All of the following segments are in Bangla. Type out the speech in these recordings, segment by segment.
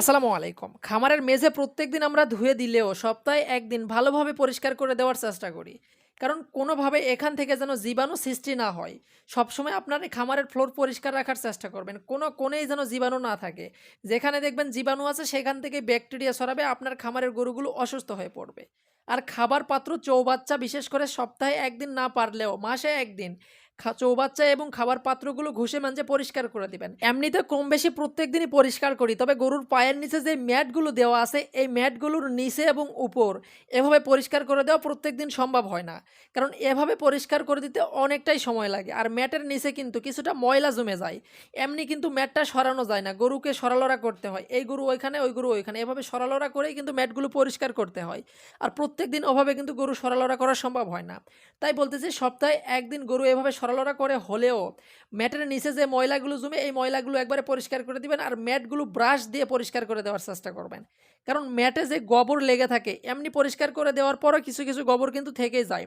আসসালামু আলাইকুম। খামারের মেঝে প্রত্যেক দিন আমরা ধুয়ে দিলেও সপ্তাহে একদিন ভালোভাবে পরিষ্কার করে দেওয়ার চেষ্টা করি। কারণ কোনোভাবে এখান থেকে যেন জীবাণু সৃষ্টি না হয়, সবসময় আপনার এই খামারের ফ্লোর পরিষ্কার রাখার চেষ্টা করবেন। কোনো কোণেই যেন জীবাণু না থাকে। যেখানে দেখবেন জীবাণু আছে, সেখান থেকে ব্যাকটেরিয়া ছড়াবে, আপনার খামারের গরুগুলো অসুস্থ হয়ে পড়বে। আর খাবার পাত্র, চৌবাচ্চা বিশেষ করে সপ্তাহে একদিন না পারলেও, মাসে একদিন চৌবাচ্চা এবং খাবার পাত্রগুলো ঘষে মাঞ্জে পরিষ্কার করে দিবেন। এমনিতে কম বেশি প্রত্যেক দিনই পরিষ্কার করি, তবে গরুর পায়ের নিচে যে ম্যাটগুলো দেওয়া আছে, এই ম্যাটগুলোর নিচে এবং উপর এভাবে পরিষ্কার করে দেওয়া প্রত্যেক দিন সম্ভব হয় না। কারণ এভাবে পরিষ্কার করে দিতে অনেকটাই সময় লাগে, আর ম্যাটের নিচে কিন্তু কিছুটা ময়লা জমে যায়। এমনি কিন্তু ম্যাটটা সরানো যায় না, গরুকে সরালরা করতে হয়। এই গরু ওইখানে, ওই গরু ওইখানে, এভাবে সরালরা করেই কিন্তু ম্যাটগুলো পরিষ্কার করতে হয়। আর প্রত্যেক দিন ওভাবে কিন্তু গরু সরালরা করা সম্ভব হয় না। তাই বলতেছি সপ্তাহে একদিন গরু এভাবে সরলরা করে হলেও ম্যাটের নিচে যে ময়লাগুলো জমে, এই ময়লাগুলো একবারে পরিষ্কার করে দিবেন আর ম্যাটগুলো ব্রাশ দিয়ে পরিষ্কার করে দেওয়ার চেষ্টা করবেন। কারণ ম্যাটে যে গোবর লেগে থাকে, এমনি পরিষ্কার করে দেওয়ার পরও কিছু কিছু গোবর কিন্তু থেকেই যায়।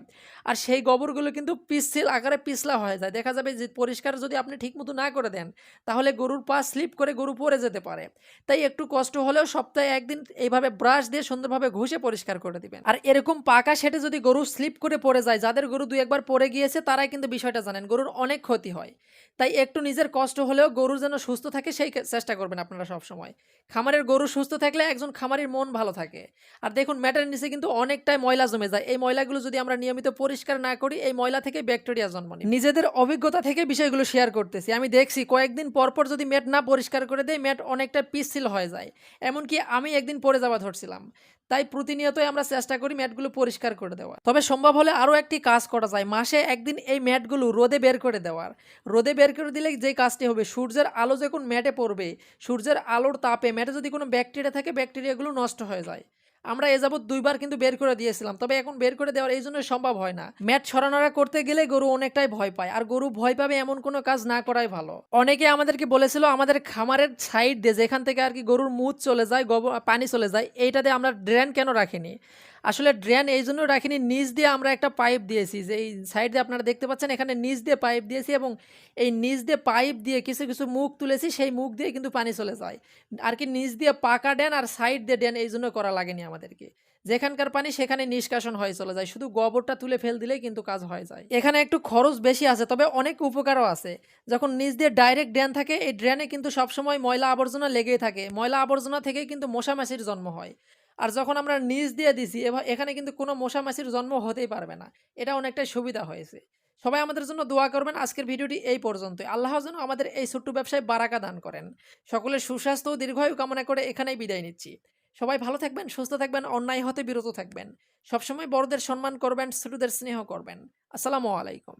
আর সেই গোবরগুলো কিন্তু পিচ্ছিল আকারে পিছলা হয়ে যায়। দেখা যাবে যে পরিষ্কার যদি আপনি ঠিকমতো না করে দেন, তাহলে গরুর পা স্লিপ করে গরু পড়ে যেতে পারে। তাই একটু কষ্ট হলেও সপ্তাহে একদিন এইভাবে ব্রাশ দিয়ে সুন্দরভাবে ঘষে পরিষ্কার করে দিবেন। আর এরকম পাকা সেটে যদি গরু স্লিপ করে পড়ে যায়, যাদের গরু দুই একবার পড়ে গিয়েছে, তারাই কিন্তু বিষয়টা জানেন, গরুর অনেক ক্ষতি হয়। তাই একটু নিজের কষ্ট হলেও গরু যেন সুস্থ থাকে, সেই চেষ্টা করবেন আপনারা সবসময়। খামারের গরু সুস্থ থাকলে একজন খামারের মন ভালো থাকে। আর দেখুন ম্যাটের নিচে কিন্তু অনেকটাই ময়লা জমে যায়। এই ময়লাগুলো যদি আমরা নিয়মিত পরিষ্কার না করি, এই ময়লা থেকে ব্যাকটেরিয়া জন্ম নেয় নিজেদের অভিজ্ঞতা থেকে বিষয়গুলো শেয়ার করতেছি। আমি দেখছি, কয়েকদিন পর পর যদি ম্যাট না পরিষ্কার করে দেয় ম্যাট অনেকটা পিচ্ছিল হয়ে যায়। এমনকি আমি একদিন পরে যাওয়া ধরছিলাম। তাই প্রতিনিয়তই আমরা চেষ্টা করি ম্যাটগুলো পরিষ্কার করে দেওয়া তবে সম্ভব হলে আরও একটি কাজ করা যায়। মাসে একদিন এই ম্যাটগুলো রোদে বের করে দেওয়ার। রোদে বের করে দিলে যে কাজটি হবে, সূর্যের আলো যখন ম্যাটে পড়বে, সূর্যের আলোর তাপে ম্যাটে যদি কোনো ব্যাকটেরিয়া থাকে, ব্যাকটেরিয়াগুলো নষ্ট হয়ে যায়। আমরা এ যাবৎ দুইবার কিন্তু বের করে দিয়েছিলাম, তবে এখন বের করে দেওয়ার এই জন্য সম্ভব হয় না। ম্যাট ছড়ানোরা করতে গেলে গরু অনেকটাই ভয় পায়, আর গরু ভয় পাবে এমন কোনো কাজ না করাই ভালো। অনেকে আমাদেরকে বলেছিল আমাদের খামারের সাইড দিয়ে যেখান থেকে আর কি গরুর মুদ চলে যায় পানি চলে যায়, এইটাতে আমরা ড্রেন কেন রাখিনি? আসলে ড্রেন এই জন্য রাখিনি, নিচ দিয়ে আমরা একটা পাইপ দিয়েছি। যে এই সাইড দিয়ে আপনারা দেখতে পাচ্ছেন, এখানে নিচ দিয়ে পাইপ দিয়েছি এবং এই নিচ দিয়ে পাইপ দিয়ে কিছু কিছু মুখ তুলেছি, সেই মুখ দিয়ে কিন্তু পানি চলে যায়। আর কি নিচ দিয়ে পাকা ড্যান আর সাইড দিয়ে ড্যান এই জন্য করা লাগেনি আমাদেরকে। যেখানকার পানি, সেখানে নিষ্কাশন হয়ে চলে যায়। শুধু গোবরটা তুলে ফেল দিলেই কিন্তু কাজ হয়ে যায়। এখানে একটু খরচ বেশি আছে, তবে অনেক উপকারও আছে। যখন নিচ দিয়ে ডাইরেক্ট ড্রেন থাকে, এই ড্রেনে কিন্তু সবসময় ময়লা আবর্জনা লেগেই থাকে। ময়লা আবর্জনা থেকেই কিন্তু মশা মাছির জন্ম হয়। আর যখন আমরা নিচ দিয়ে দিছি এখানে কিন্তু কোনো মশা মাছির জন্ম হতেই পারবে না। এটা অনেকটাই সুবিধা হয়েছে। সবাই আমাদের জন্য দোয়া করবেন। আজকের ভিডিওটি এই পর্যন্তই। আল্লাহ যেন আমাদের এই ছোট্ট ব্যবসায় বারাকা দান করেন। সকলের সুস্বাস্থ্য ও দীর্ঘায়ু কামনা করে এখানেই বিদায় নিচ্ছি। সবাই ভালো থাকবেন, সুস্থ থাকবেন, অন্যায় হতে বিরত থাকবেন। সবসময় বড়দের সম্মান করবেন, ছোটদের স্নেহ করবেন। আসসালামু আলাইকুম।